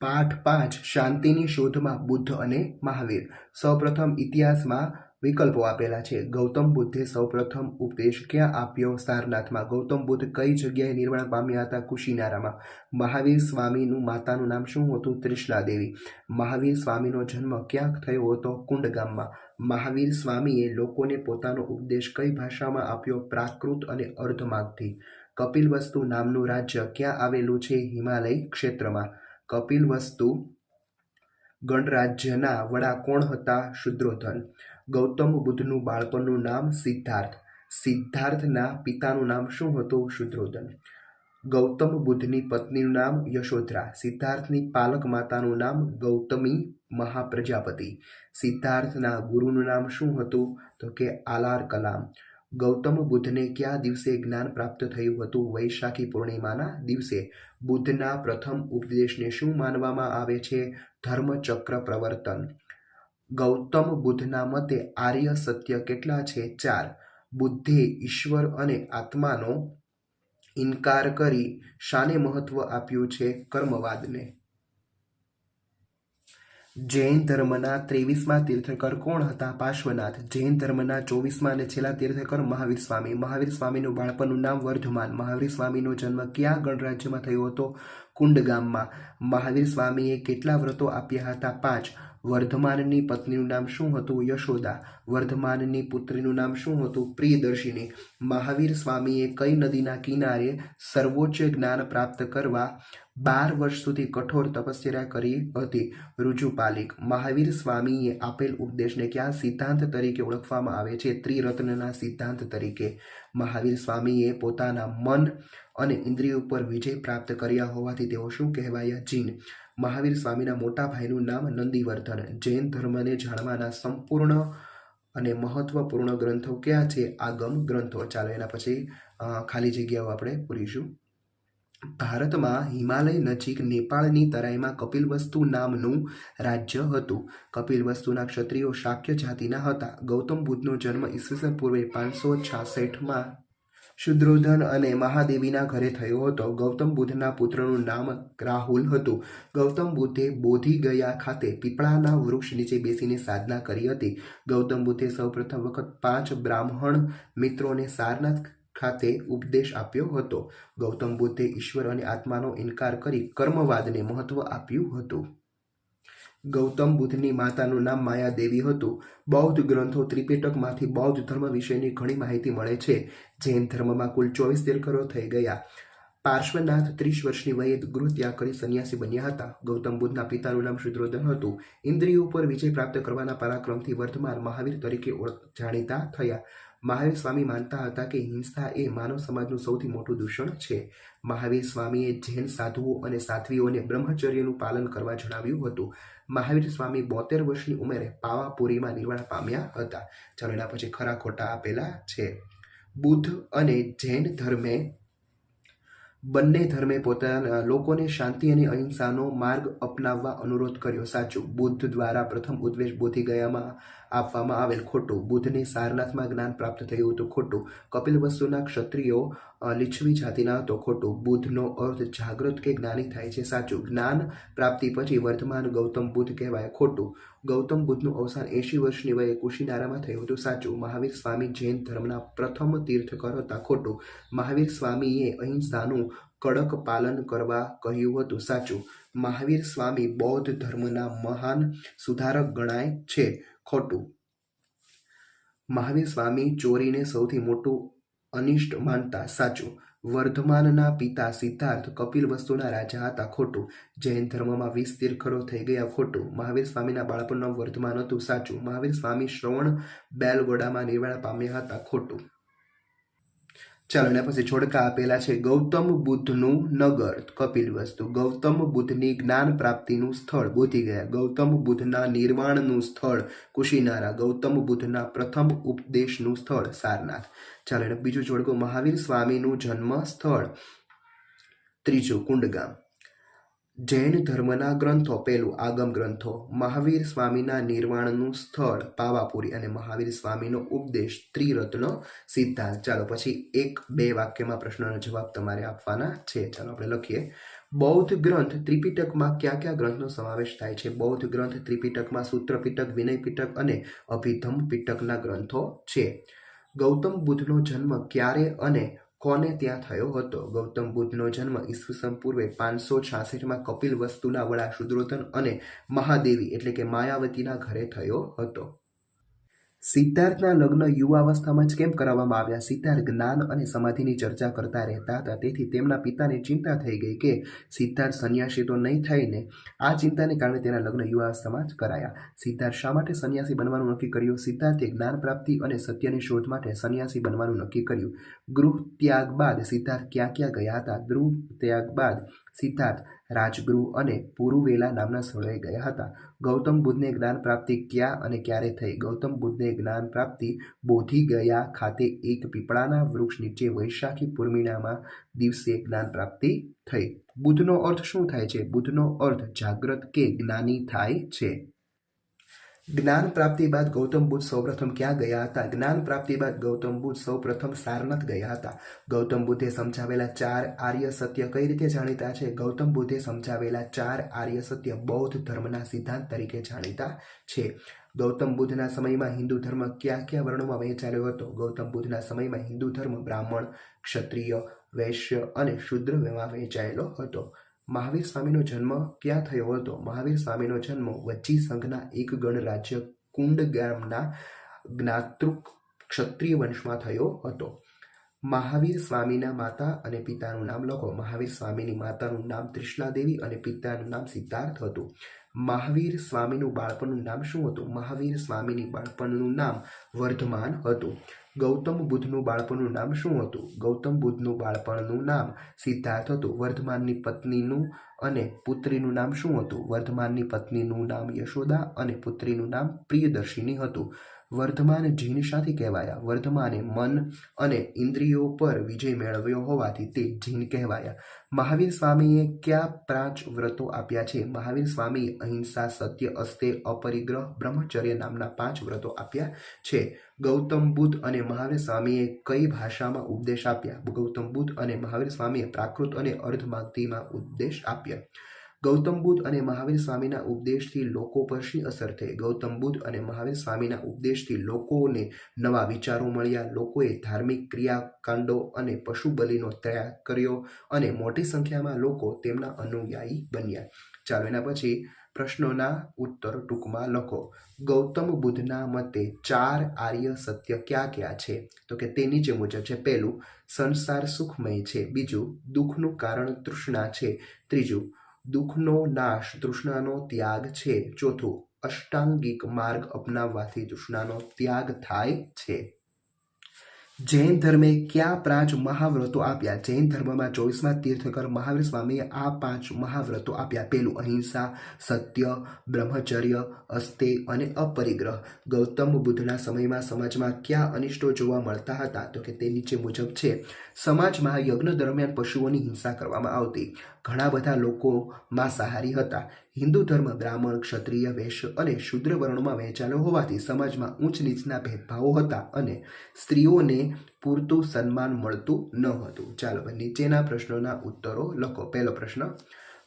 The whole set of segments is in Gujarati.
પાઠ પાંચ શાંતિની શોધમાં બુદ્ધ અને મહાવીર. સૌપ્રથમ ઇતિહાસમાં વિકલ્પો આપેલા છે. ગૌતમ બુદ્ધે સૌપ્રથમ ઉપદેશ ક્યાં આપ્યો? સારનાથમાં ગૌતમ બુદ્ધ કઈ જગ્યાએ નિર્વાણ પામ્યા હતા? કુશીનારામાં. મહાવીર સ્વામીનું માતાનું નામ શું હતું? ત્રિશલા દેવી મહાવીર સ્વામીનો જન્મ ક્યાંક થયો હતો? કુંડ ગામમાં મહાવીર સ્વામીએ લોકોને પોતાનો ઉપદેશ કઈ ભાષામાં આપ્યો? પ્રાકૃત અને અર્ધમાગધી કપિલવસ્તુ નામનું રાજ્ય ક્યાં આવેલું છે? હિમાલય ક્ષેત્રમાં. કપિલવસ્તુ ગણરાજ્યના વડા કોણ હતા? શુદ્રોધન. ગૌતમ બુદ્ધનું બાળપણનું નામ સિદ્ધાર્થ. સિદ્ધાર્થના પિતાનું નામ શું હતું? શુદ્રોધન. ગૌતમ બુદ્ધની પત્નીનું નામ યશોધરા. સિદ્ધાર્થની પાલક માતાનું નામ ગૌતમી મહાપ્રજાપતિ. સિદ્ધાર્થના ગુરુનું નામ શું હતું? તો કે આલાર કલામ. ગૌતમ બુદ્ધને કયા દિવસે જ્ઞાન પ્રાપ્ત થયું હતું? વૈશાખી પૂર્ણિમાના દિવસે બુદ્ધના પ્રથમ ઉપદેશને શું માનવામાં આવે છે? ધર્મચક્ર પ્રવર્તન. ગૌતમ બુદ્ધના મતે આર્ય સત્ય કેટલા છે? ચાર. બુદ્ધે ઈશ્વર અને આત્માનો ઇનકાર કરી શાને મહત્વ આપ્યું છે કર્મવાદને. જૈન ધર્મના ત્રેવીસમાં તીર્થંકર કોણ હતા? પાર્શ્વનાથ. જૈન ધર્મના ચોવીસમાં અને છેલ્લા તીર્થંકર મહાવીર સ્વામી. મહાવીર સ્વામીનું બાળપણનું નામ વર્ધમાન. મહાવીર સ્વામીનો જન્મ ક્યાં ગણરાજ્યમાં થયો હતો? કુંડ ગામમાં મહાવીર સ્વામીએ કેટલા વ્રતો આપ્યા હતા? પાંચ. વર્ધમાનની પત્નીનું નામ શું હતું? યશોદા. વર્ધમાનની પુત્રીનું નામ શું હતું? પ્રિયદર્શિની. મહાવીર સ્વામીએ કઈ નદીના કિનારે સર્વોચ્ચ જ્ઞાન પ્રાપ્ત કરવા બાર વર્ષ સુધી કઠોર તપસ્યા કરી હતી? રુજુપાલિક મહાવીર સ્વામીએ આપેલ ઉપદેશને ક્યાં સિદ્ધાંત તરીકે ઓળખવામાં આવે છે? ત્રિરત્નના સિદ્ધાંત તરીકે. મહાવીર સ્વામીએ પોતાના મન અને ઇન્દ્રિય ઉપર વિજય પ્રાપ્ત કર્યા હોવાથી તેઓ શું કહેવાયા? જીન. મહાવીર સ્વામીના મોટા ભાઈનું નામ નંદીવર્ધન. જૈન ધર્મને જાણવાના સંપૂર્ણ અને મહત્વપૂર્ણ ગ્રંથો ક્યાં છે? આગમ ગ્રંથો. ચાલો એના પછી ખાલી જગ્યાઓ આપણે પૂરીશું. ભારતમાં હિમાલય નજીક નેપાળની તરાઈમાં કપિલવસ્તુ નામનું રાજ્ય હતું. કપિલવસ્તુના ક્ષત્રિયો શાક્ય જાતિના હતા. ગૌતમ બુદ્ધનો જન્મ ઈસવીસન પૂર્વે પાંચસો છાસઠમાં શુદ્રોધન અને મહાદેવીના ઘરે થયો હતો. ગૌતમ બુદ્ધના પુત્રનું નામ રાહુલ હતું. ગૌતમ બુદ્ધે બોધી ગયા ખાતે પીપળાના વૃક્ષ નીચે બેસીને સાધના કરી હતી. ગૌતમ બુદ્ધે સૌપ્રથમ વખત પાંચ બ્રાહ્મણ મિત્રોને સારનાથ ખાતે ઉપદેશ આપ્યો હતો. ગૌતમ બુદ્ધે ઈશ્વર અને આત્માનો ઇનકાર કરી કર્મવાદને મહત્વ આપ્યું હતું. ગૌતમ બુદ્ધની માતાનું નામ માયાદેવી હતું. બૌદ્ધ ગ્રંથો ત્રિપેટકમાંથી બૌદ્ધ ધર્મ વિશેની ઘણી માહિતી મળે છે. જૈન ધર્મમાં કુલ ચોવીસ તીર્થકરો થઈ ગયા. પાર્શ્વનાથ ત્રીસ વર્ષની વયે ગૃહ ત્યાગ કરી સંન્યાસી બન્યા હતા. ગૌતમ બુદ્ધના પિતાનું નામ શુદ્રોધન હતું. ઇન્દ્રિયો ઉપર વિજય પ્રાપ્ત કરવાના પરાક્રમથી વર્ધમાન મહાવીર તરીકે જાણીતા થયા. મહાવીર સ્વામી માનતા હતા કે હિંસા એ માનવ સમાજનું સૌથી મોટું દૂષણ છે. મહાવીર સ્વામીએ જૈન સાધુઓ અને સાધ્વીઓને બ્રહ્મચર્યનું પાલન કરવા જણાવ્યું હતું. મહાવીર સ્વામી બોતેર વર્ષની ઉંમરે પાવાપુરીમાં નિર્વાણ પામ્યા હતા. ચાલો પછી ખરા ખોટા આપેલા છે. બુદ્ધ અને જૈન ધર્મે, બંને ધર્મે પોતાના લોકોને શાંતિ અને અહિંસાનો માર્ગ અપનાવવા અનુરોધ કર્યો. સાચું, બુદ્ધ દ્વારા પ્રથમ ઉદ્વેશ બોધી ગયામાં આપવામાં આવેલ ખોટું. બુદ્ધને સારનાથમાં જ્ઞાન પ્રાપ્ત થયું હતું. ખોટું, કપિલ વસ્તુના ક્ષત્રિયો લીછવી જાતિના હતો ખોટું બુદ્ધનો અર્થ જાગૃત કે જ્ઞાની થાય છે સાચું. જ્ઞાન પ્રાપ્તિ પછી વર્તમાન ગૌતમ બુદ્ધ કહેવાય ખોટું. ગૌતમ બુદ્ધનું અવસાન એંશી વર્ષની વયે કુશીનારામાં થયું હતું સાચું. મહાવીર સ્વામી જૈન ધર્મના પ્રથમ તીર્થકર હતા ખોટું. મહાવીર સ્વામીએ અહિંસાનું કડક પાલન કરવા કહ્યું હતું સાચું. મહાવીર સ્વામી બૌદ્ધ ધર્મના મહાન સુધારક ગણાય છે ખોટું. મહાવીર સ્વામી ચોરીને સૌથી મોટું અનિષ્ટ માનતા સાચું. વર્ધમાનના પિતા સિદ્ધાર્થ કપિલ વસ્તુના રાજા હતા ખોટું. જૈન ધર્મમાં વીસ તીર્થરો થઈ ગયા ખોટું. મહાવીર સ્વામીના બાળપણનું વર્ધમાન હતું સાચું. મહાવીર સ્વામી શ્રવણ બેલગોડામાં નિર્વાણ પામ્યા હતા ખોટું. ચાલો એના પછી છોડકા આપેલા છે. ગૌતમ બુદ્ધનું નગર, કપિલ વસ્તુ. ગૌતમ બુદ્ધની જ્ઞાન પ્રાપ્તિનું સ્થળ બોધી ગયા. ગૌતમ બુદ્ધના નિર્વાણનું સ્થળ કુશીનારા. ગૌતમ બુદ્ધના પ્રથમ ઉપદેશનું સ્થળ સારનાથ. ચાલો એને બીજું છોડકો. મહાવીર સ્વામીનું જન્મ સ્થળ ત્રીજું કુંડગામ. જૈન ધર્મના ગ્રંથો પેલું આગમ ગ્રંથો, મહાવીર સ્વામીના નિર્વાણનું સ્થળ પાવાપુરી અને મહાવીર સ્વામીનો ઉપદેશ ત્રિરત્ન સિદ્ધાંત. ચાલો પછી એક બે વાક્યમાં પ્રશ્નનો જવાબ તમારે આપવાના છે. ચાલો આપણે લખીએ. બૌદ્ધ ગ્રંથ ત્રિપિટકમાં કયા કયા ગ્રંથનો સમાવેશ થાય છે? બૌદ્ધ ગ્રંથ ત્રિપિટકમાં સૂત્રપિટક, વિનયપિટક વિનય પિટક અને અભિધમ પિટકના ગ્રંથો છે. ગૌતમ બુદ્ધનો જન્મ ક્યારે અને કોને ત્યાં થયો હતો? ગૌતમ બુદ્ધનો જન્મ ઈસવીસન પૂર્વે પાંચસો છાસઠમાં કપિલ વસ્તુના વડા શુદ્રોધન અને મહાદેવી એટલે કે માયાવતીના ઘરે થયો હતો. સિદ્ધાર્થના લગ્ન યુવાવસ્થામાં જ કેમ કરાવવામાં આવ્યા? સિદ્ધાર્થ જ્ઞાન અને સમાધિની ચર્ચા કરતા રહેતા હતા. તેથી તેમના પિતાને ચિંતા થઈ ગઈ કે સિદ્ધાર્થ સંન્યાસી તો નહીં થઈને આ ચિંતાને કારણે તેના લગ્ન યુવાવસ્થામાં જ કરાયા. સિદ્ધાર્થ શા માટે સંન્યાસી બનવાનું નક્કી કર્યું? સિદ્ધાર્થે જ્ઞાન પ્રાપ્તિ અને સત્યની શોધ માટે સંન્યાસી બનવાનું નક્કી કર્યું. ગૃહ ત્યાગ બાદ સિદ્ધાર્થ ક્યાં ક્યાં ગયા હતા? ગૃહ ત્યાગ બાદ સિદ્ધાર્થ રાજગૃહ અને પુરુવેલા નામના સ્થળોએ ગયા હતા. ગૌતમ બુદ્ધને જ્ઞાન પ્રાપ્તિ ક્યાં અને ક્યારે થઈ? ગૌતમ બુદ્ધને જ્ઞાન પ્રાપ્તિ બોધિ ગયા ખાતે એક પીપળાના વૃક્ષ નીચે વૈશાખી પૂર્ણિમામાં દિવસે જ્ઞાન પ્રાપ્તિ થઈ. બુદ્ધનો અર્થ શું થાય છે? બુદ્ધનો અર્થ જાગ્રત કે જ્ઞાની થાય છે. જ્ઞાન પ્રાપ્તિ બાદ ગૌતમ બુદ્ધ સૌપ્રથમ ક્યાં ગયા હતા? જ્ઞાન પ્રાપ્તિ બાદ ગૌતમ બુદ્ધ સૌપ્રથમ સારનાથ ગયા હતા. ગૌતમ બુદ્ધે સમજાવેલા ચાર આર્ય સત્ય કઈ રીતે જાણીતા છે? ગૌતમ બુદ્ધે સમજાવેલા ચાર આર્ય સત્ય બૌદ્ધ ધર્મના સિદ્ધાંત તરીકે જાણીતા છે. ગૌતમ બુદ્ધના સમયમાં હિન્દુ ધર્મ કયા કયા વર્ણોમાં વહેંચાયો હતો? ગૌતમ બુદ્ધના સમયમાં હિન્દુ ધર્મ બ્રાહ્મણ, ક્ષત્રિય, વૈશ્ય અને શૂદ્રમાં વહેંચાયેલો હતો. મહાવીર સ્વામીનો જન્મ ક્યાં થયો હતો? મહાવીર સ્વામીનો જન્મ વચ્ચી સંઘના એક ગણરાજ્ય કુંડ ગામના જ્ઞાતૃક ક્ષત્રિય વંશમાં થયો હતો. મહાવીર સ્વામીના માતા અને પિતાનું નામ લખો. મહાવીર સ્વામીની માતાનું નામ ત્રિષ્ણાદેવી અને પિતાનું નામ સિદ્ધાર્થ હતું. મહાવીર સ્વામીનું બાળપણનું નામ શું હતું? મહાવીર સ્વામીની બાળપણનું નામ વર્ધમાન હતું. ગૌતમ બુદ્ધનું બાળપણનું નામ શું હતું? ગૌતમ બુદ્ધનું બાળપણનું નામ સિદ્ધાર્થ હતું. વર્ધમાનની પત્નીનું અને પુત્રીનું નામ શું હતું? વર્ધમાનની પત્નીનું નામ યશોદા અને પુત્રીનું નામ પ્રિયદર્શિની હતું. વર્ધમાન જીન શાથી કહેવાયા. વર્ધમાને મન અને ઇન્દ્રિયો પર વિજય મેળવ્યો હોવાથી તે જીન કહેવાયા. મહાવીર સ્વામીએ કયા પાંચ વ્રતો આપ્યા છે? મહાવીર સ્વામીએ અહિંસા, સત્ય, અસ્તે, અપરિગ્રહ, બ્રહ્મચર્ય નામના પાંચ વ્રતો આપ્યા છે. ગૌતમ બુદ્ધ અને મહાવીર સ્વામીએ કઈ ભાષામાં ઉપદેશ આપ્યા? ગૌતમ બુદ્ધ અને મહાવીર સ્વામીએ પ્રાકૃત અને અર્ધમાગધીમાં ઉપદેશ આપ્યા. ગૌતમ બુદ્ધ અને મહાવીર સ્વામીના ઉપદેશથી લોકો પર શી અસર થઈ? ગૌતમ બુદ્ધ અને મહાવીર સ્વામીના ઉપદેશથી લોકોને નવા વિચારો મળ્યા. લોકોએ ધાર્મિક ક્રિયાકાંડો અને પશુ બલિનો ત્યાગ કર્યો અને મોટી સંખ્યામાં લોકો તેમના અનુયાયી બન્યા. ચાલો એના પછી પ્રશ્નોના ઉત્તર ટૂંકમાં લખો. ગૌતમ બુદ્ધના મતે ચાર આર્ય સત્ય ક્યાં ક્યાં છે? તો કે તે નીચે મુજબ છે, પહેલું, સંસાર સુખમય છે. બીજું, દુઃખનું કારણ તૃષ્ણા છે. ત્રીજું દુઃખનો નાશ તૃષ્ણાનો ત્યાગ છે. ચોથું અષ્ટાંગિક માર્ગ અપનાવવાથી તૃષ્ણાનો ત્યાગ થાય છે. જૈન ધર્મે કયા પાંચ મહાવ્રતો આપ્યા? જૈન ધર્મમાં ચોવીસમાં તીર્થકર મહાવીર સ્વામીએ આ પાંચ મહાવ્રતો આપ્યા. પેલું અહિંસા, સત્ય, બ્રહ્મચર્ય, અસ્તે અને અપરિગ્રહ. ગૌતમ બુદ્ધના સમયમાં સમાજમાં કયા અનિષ્ટો જોવા મળતા હતા? તો કે તે નીચે મુજબ છે. સમાજમાં યજ્ઞ દરમિયાન પશુઓની હિંસા કરવામાં આવતી. ઘણા બધા લોકો માંસાહારી હતા. હિન્દુ ધર્મ, બ્રાહ્મણ, ક્ષત્રિય વૈશ્ય અને શુદ્ર વર્ણોમાં વહેંચાયેલો હોવાથી સમાજમાં ઊંચ નીચના ભેદભાવો હતા અને સ્ત્રીઓને પૂરતું સન્માન મળતું ન હતું. ચાલો નીચેના પ્રશ્નોના ઉત્તરો લખો. પહેલો પ્રશ્ન,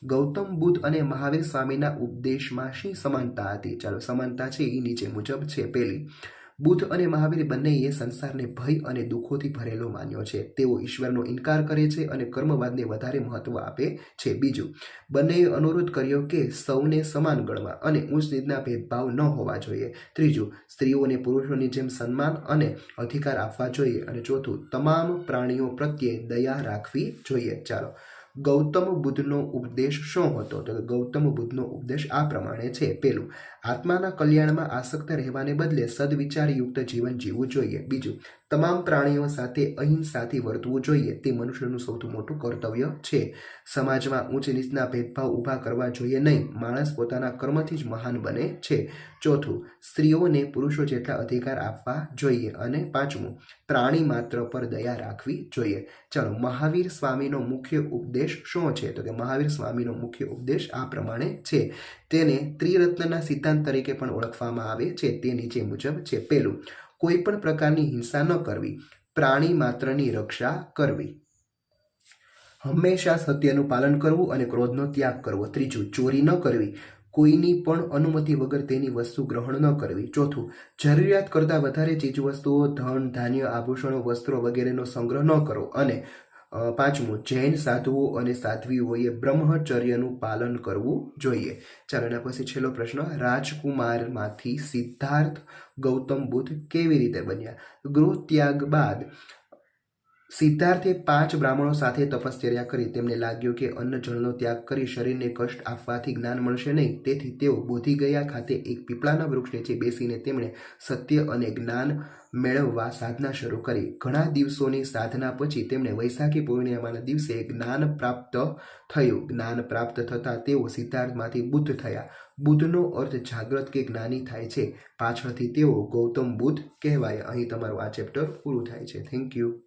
ગૌતમ બુદ્ધ અને મહાવીર સ્વામીના ઉપદેશમાં શી સમાનતા હતી? ચાલો, સમાનતા છે એ નીચે મુજબ છે. પહેલી બુદ્ધ અને મહાવીર બંનેએ સંસારને ભય અને દુઃખોથી ભરેલો માન્યો છે. તેઓ ઈશ્વરનો ઇનકાર કરે છે અને કર્મવાદને વધારે મહત્વ આપે છે. બીજું, બંનેએ અનુરોધ કર્યો કે સૌને સમાન ગણવા અને ઊંચ નીચના ભેદભાવ ન હોવા જોઈએ. ત્રીજું સ્ત્રીઓને પુરુષોની જેમ સન્માન અને અધિકાર આપવા જોઈએ. અને ચોથું, તમામ પ્રાણીઓ પ્રત્યે દયા રાખવી જોઈએ. ચાલો ગૌતમ બુદ્ધનો ઉપદેશ શું હતો? તો ગૌતમ બુદ્ધનો ઉપદેશ આ પ્રમાણે છે. પેલું, આત્માના કલ્યાણમાં આસક્ત રહેવાને બદલે સદવિચારયુક્ત જીવન જીવવું જોઈએ. બીજું તમામ પ્રાણીઓ સાથે અહિંસાથી વર્તવું જોઈએ તે મનુષ્યનું સૌથી મોટું કર્તવ્ય છે. સમાજમાં ઊંચ નીચના ભેદભાવ ઊભા કરવા જોઈએ નહીં. માણસ પોતાના કર્મથી જ મહાન બને છે. ચોથું, સ્ત્રીઓને પુરુષો જેટલા અધિકાર આપવા જોઈએ. અને પાંચમું, પ્રાણી માત્ર પર દયા રાખવી જોઈએ. ચાલો, મહાવીર સ્વામીનો મુખ્ય ઉપદેશ શું છે? તો કે મહાવીર સ્વામીનો મુખ્ય ઉપદેશ આ પ્રમાણે છે. તેને ત્રિરત્નના સિદ્ધાંત તરીકે પણ ઓળખવામાં આવે છે. તે નીચે મુજબ છે. પહેલું કોઈ પણ પ્રકારની હિંસા ન કરવી, પ્રાણી માત્રની રક્ષા કરવી. હંમેશા સત્યનું પાલન કરવું અને ક્રોધનો ત્યાગ કરવો. ત્રીજું, ચોરી ન કરવી. કોઈની પણ અનુમતિ વગર તેની વસ્તુ ગ્રહણ ન કરવી. ચોથું, જરૂરિયાત કરતાં વધારે ચીજવસ્તુઓ, ધન, ધાન્ય, આભૂષણો, વસ્ત્રો વગેરેનો સંગ્રહ ન કરવો. અને પાંચમું, જૈન સાધુઓ અને સાધ્વીઓએ બ્રહ્મચર્યનું પાલન કરવું જોઈએ. ચાલો એના પછી છેલ્લો પ્રશ્ન, રાજકુમારમાંથી સિદ્ધાર્થ ગૌતમ બુદ્ધ કેવી રીતે બન્યા? ગૃહ ત્યાગ બાદ સિદ્ધાર્થે પાંચ બ્રાહ્મણો સાથે તપશ્ચર્યા કરી. તેમને લાગ્યું કે અન્ન જળનો ત્યાગ કરી શરીરને કષ્ટ આપવાથી જ્ઞાન મળશે નહીં. તેથી તેઓ બોધી ગયા ખાતે એક પીપળાના વૃક્ષ નીચે બેસીને તેમણે સત્ય અને જ્ઞાન મેળવવા સાધના શરૂ કરી. ઘણા દિવસોની સાધના પછી તેમણે વૈશાખી પૂર્ણિમાના દિવસે જ્ઞાન પ્રાપ્ત થયું. જ્ઞાન પ્રાપ્ત થતાં તેઓ સિદ્ધાર્થમાંથી બુદ્ધ થયા. બુદ્ધનો અર્થ જાગ્રત કે જ્ઞાની થાય છે. પાછળથી તેઓ ગૌતમ બુદ્ધ કહેવાય. અહીં તમારું આ ચેપ્ટર પૂરું થાય છે. Thank you.